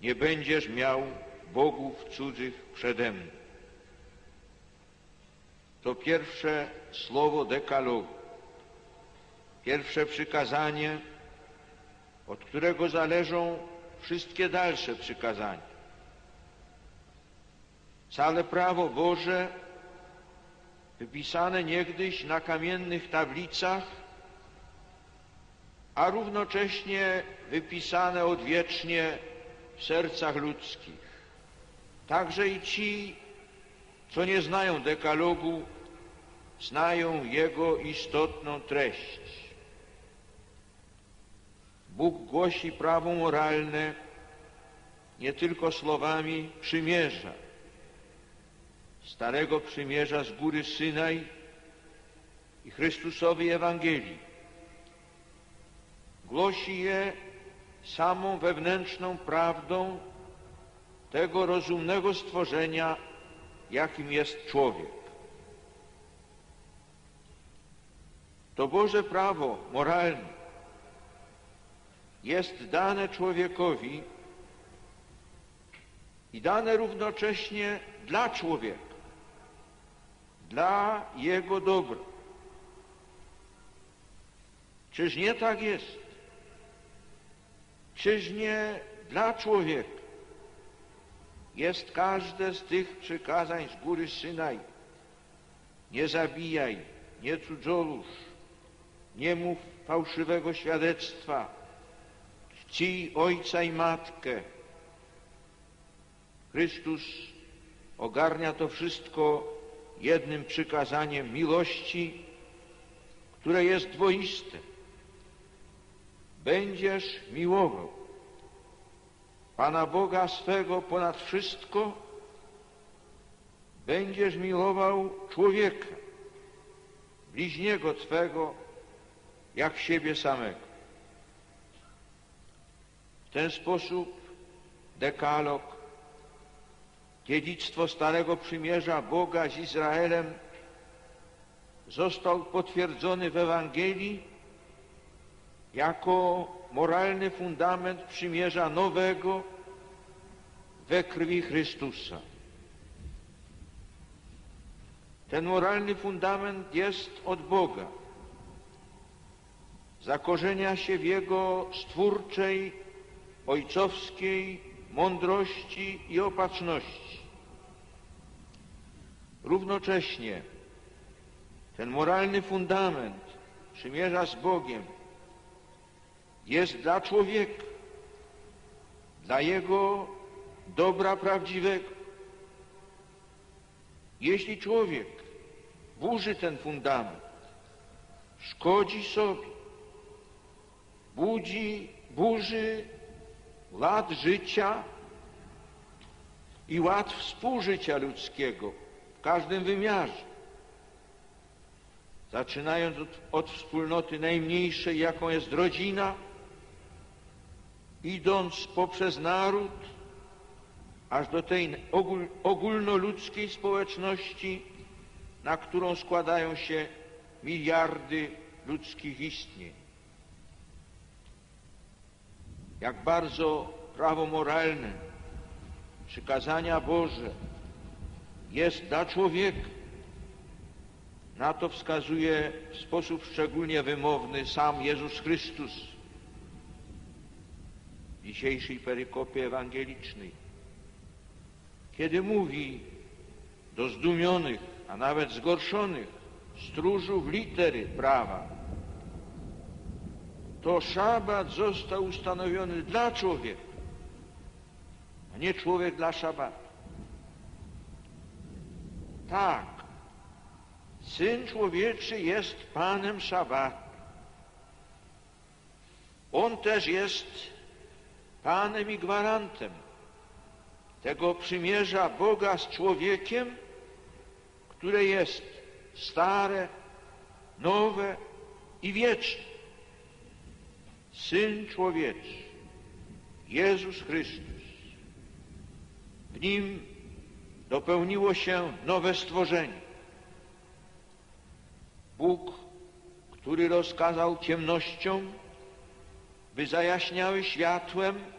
Nie będziesz miał bogów cudzych przede mną. To pierwsze słowo dekalogu, pierwsze przykazanie, od którego zależą wszystkie dalsze przykazania. Całe prawo Boże, wypisane niegdyś na kamiennych tablicach, a równocześnie wypisane odwiecznie w sercach ludzkich. Także i ci, co nie znają dekalogu, znają jego istotną treść. Bóg głosi prawo moralne nie tylko słowami przymierza, Starego Przymierza z góry Synaj i Chrystusowej Ewangelii. Głosi je samą wewnętrzną prawdą tego rozumnego stworzenia, jakim jest człowiek. To Boże prawo moralne jest dane człowiekowi i dane równocześnie dla człowieka dla Jego dobra. Czyż nie tak jest? Czyż nie dla człowieka jest każde z tych przykazań z góry Synaj? Nie zabijaj, nie cudzoluż, nie mów fałszywego świadectwa, czci ojca i matkę. Chrystus ogarnia to wszystko jednym przykazaniem miłości, które jest dwoiste. Będziesz miłował Pana Boga swego ponad wszystko, będziesz miłował człowieka, bliźniego Twego, jak siebie samego. W ten sposób dekalog Dziedzictwo Starego Przymierza Boga z Izraelem został potwierdzony w Ewangelii jako moralny fundament przymierza nowego we krwi Chrystusa. Ten moralny fundament jest od Boga. Zakorzenia się w Jego stwórczej, ojcowskiej mądrości i opatrzności. Równocześnie ten moralny fundament przymierza z Bogiem jest dla człowieka, dla jego dobra prawdziwego. Jeśli człowiek burzy ten fundament, szkodzi sobie, budzi, burzy ład życia i ład współżycia ludzkiego, w każdym wymiarze. Zaczynając od, od wspólnoty najmniejszej, jaką jest rodzina, idąc poprzez naród, aż do tej ogól, ogólnoludzkiej społeczności, na którą składają się miliardy ludzkich istnień. Jak bardzo prawo moralne, przykazania Boże, jest dla człowieka. Na to wskazuje w sposób szczególnie wymowny sam Jezus Chrystus dzisiejszej perykopie ewangelicznej, kiedy mówi do zdumionych, a nawet zgorszonych stróżów litery prawa, to szabat został ustanowiony dla człowieka, a nie człowiek dla szabatu. Tak, Syn Człowieczy jest Panem Szabatu. On też jest Panem i gwarantem tego przymierza Boga z człowiekiem, które jest stare, nowe i wieczne. Syn Człowieczy, Jezus Chrystus. W Nim dopełniło się nowe stworzenie. Bóg, który rozkazał ciemnościom, by zajaśniały światłem,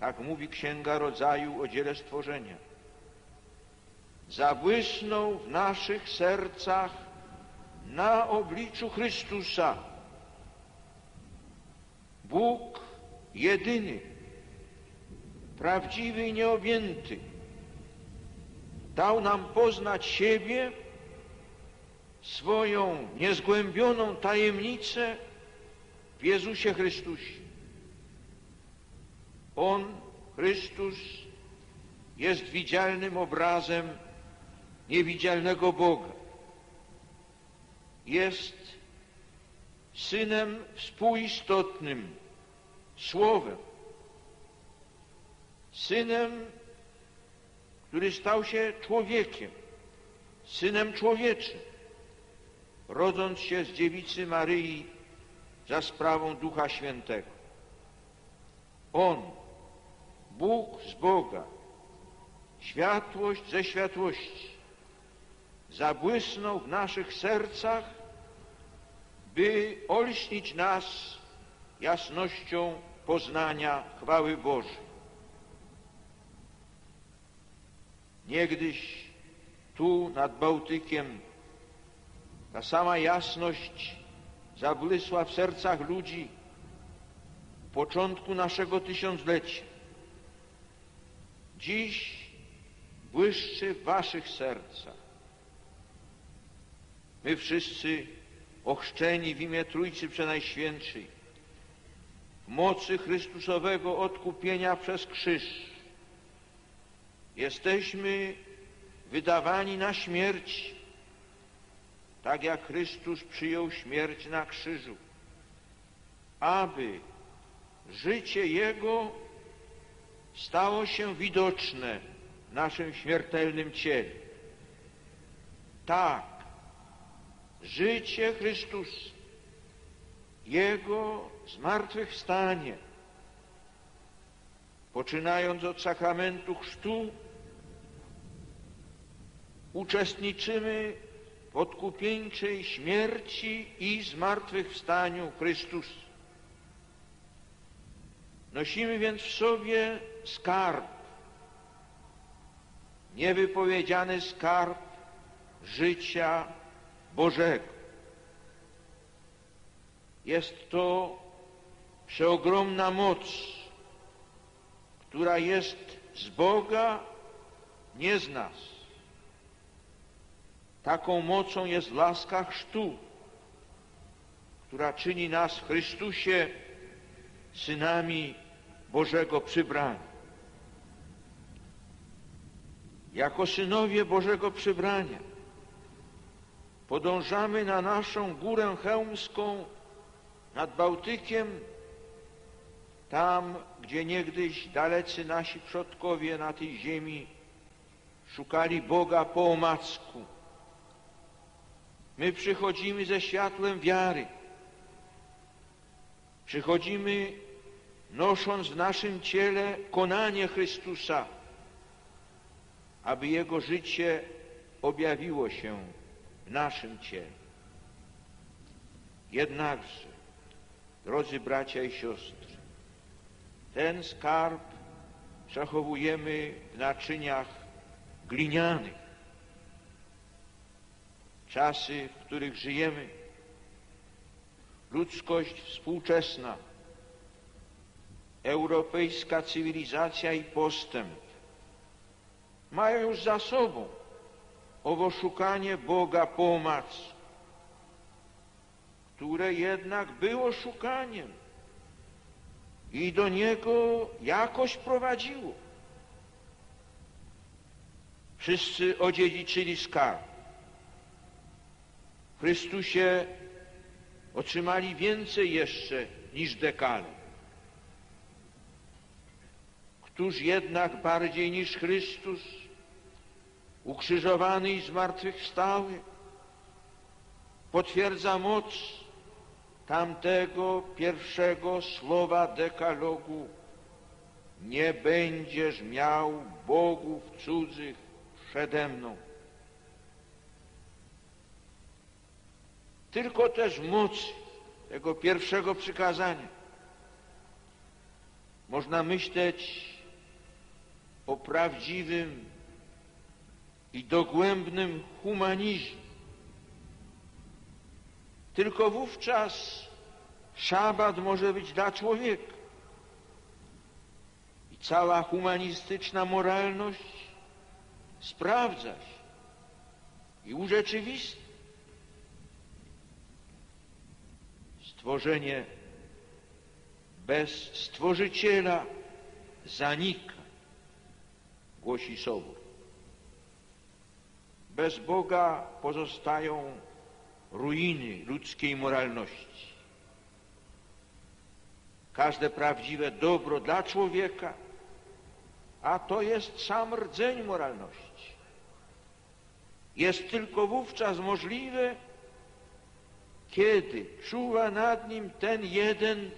tak mówi Księga Rodzaju o dziele stworzenia, zabłysnął w naszych sercach na obliczu Chrystusa. Bóg jedyny, prawdziwy i nieobjęty, dał nam poznać siebie, swoją niezgłębioną tajemnicę w Jezusie Chrystusie. On, Chrystus, jest widzialnym obrazem niewidzialnego Boga. Jest synem współistotnym, słowem. Synem, który stał się człowiekiem, synem człowieczym, rodząc się z dziewicy Maryi za sprawą Ducha Świętego. On, Bóg z Boga, światłość ze światłości, zabłysnął w naszych sercach, by olśnić nas jasnością poznania chwały Bożej. Niegdyś tu nad Bałtykiem ta sama jasność zabłysła w sercach ludzi w początku naszego tysiąclecia. Dziś błyszczy w waszych sercach. My wszyscy ochrzczeni w imię Trójcy Przenajświętszej, mocy Chrystusowego odkupienia przez krzyż, jesteśmy wydawani na śmierć tak jak Chrystus przyjął śmierć na krzyżu, aby życie Jego stało się widoczne w naszym śmiertelnym ciele. Tak, życie Chrystusa, Jego zmartwychwstanie, poczynając od sakramentu chrztu, uczestniczymy w odkupieńczej śmierci i zmartwychwstaniu Chrystusa. Nosimy więc w sobie skarb, niewypowiedziany skarb życia Bożego. Jest to przeogromna moc, która jest z Boga, nie z nas. Taką mocą jest laska chrztu, która czyni nas w Chrystusie synami Bożego przybrania. Jako synowie Bożego przybrania podążamy na naszą górę chełmską nad Bałtykiem, tam, gdzie niegdyś dalecy nasi przodkowie na tej ziemi szukali Boga po omacku My przychodzimy ze światłem wiary. Przychodzimy nosząc w naszym ciele konanie Chrystusa, aby Jego życie objawiło się w naszym ciele. Jednakże, drodzy bracia i siostry, ten skarb przechowujemy w naczyniach glinianych, czasy, w których żyjemy, ludzkość współczesna, europejska cywilizacja i postęp mają już za sobą owo szukanie Boga po omacku, które jednak było szukaniem i do Niego jakoś prowadziło. Wszyscy odziedziczyli skarb. W Chrystusie otrzymali więcej jeszcze niż dekale. Któż jednak bardziej niż Chrystus, ukrzyżowany i zmartwychwstały, potwierdza moc tamtego pierwszego słowa dekalogu nie będziesz miał bogów cudzych przede mną. tylko też mocy tego pierwszego przykazania można myśleć o prawdziwym i dogłębnym humanizmie. Tylko wówczas szabat może być dla człowieka. I cała humanistyczna moralność sprawdza się i urzeczywistnia. Stworzenie bez Stworzyciela zanika, głosi Sobór. Bez Boga pozostają ruiny ludzkiej moralności. Każde prawdziwe dobro dla człowieka, a to jest sam rdzeń moralności, jest tylko wówczas możliwe, kiedy czuwa nad nim ten jeden,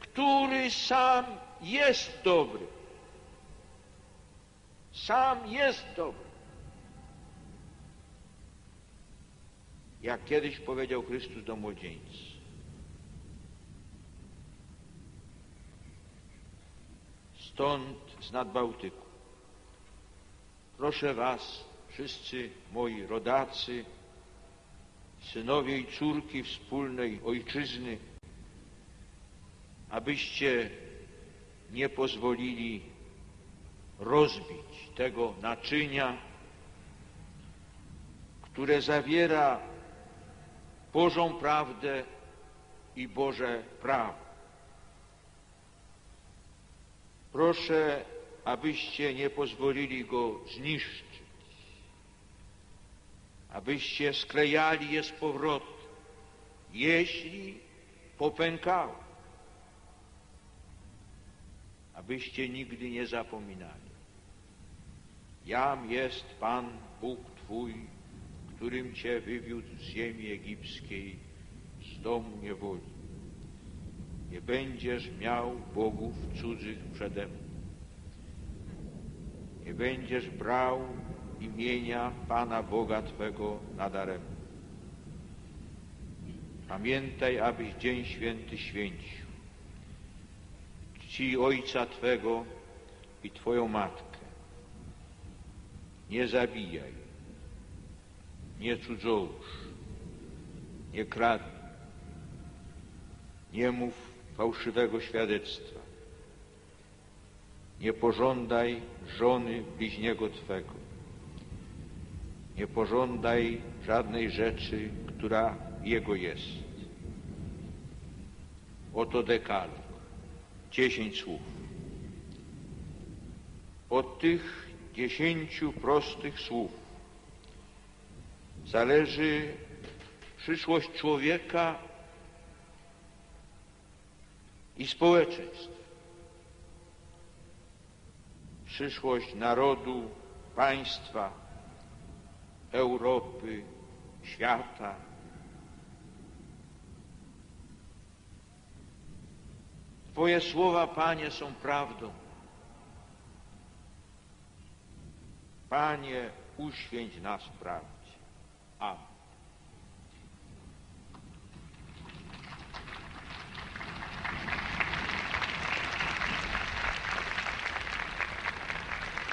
który sam jest dobry. Sam jest dobry. Jak kiedyś powiedział Chrystus do młodzieńca. Stąd z nadbałtyku. Proszę Was, wszyscy moi rodacy, synowie i córki wspólnej ojczyzny, abyście nie pozwolili rozbić tego naczynia, które zawiera Bożą prawdę i Boże prawo. Proszę, abyście nie pozwolili go zniszczyć, abyście sklejali je z powrotem, jeśli popękało, abyście nigdy nie zapominali. Jam jest Pan Bóg Twój, którym Cię wywiódł z ziemi egipskiej, z domu niewoli. Nie będziesz miał bogów cudzych przede mną. Nie będziesz brał imienia Pana Boga Twego nadaremnie. Pamiętaj, abyś dzień święty święcił. Czci ojca Twego i Twoją matkę. Nie zabijaj. Nie cudzołóż, nie kradnij, nie mów fałszywego świadectwa, nie pożądaj żony bliźniego Twego, nie pożądaj żadnej rzeczy, która Jego jest. Oto dekalog, dziesięć słów. Od tych dziesięciu prostych słów zależy przyszłość człowieka i społeczeństw. Przyszłość narodu, państwa, Europy, świata. Twoje słowa, Panie, są prawdą. Panie, uświęć nas prawdzie. Amen.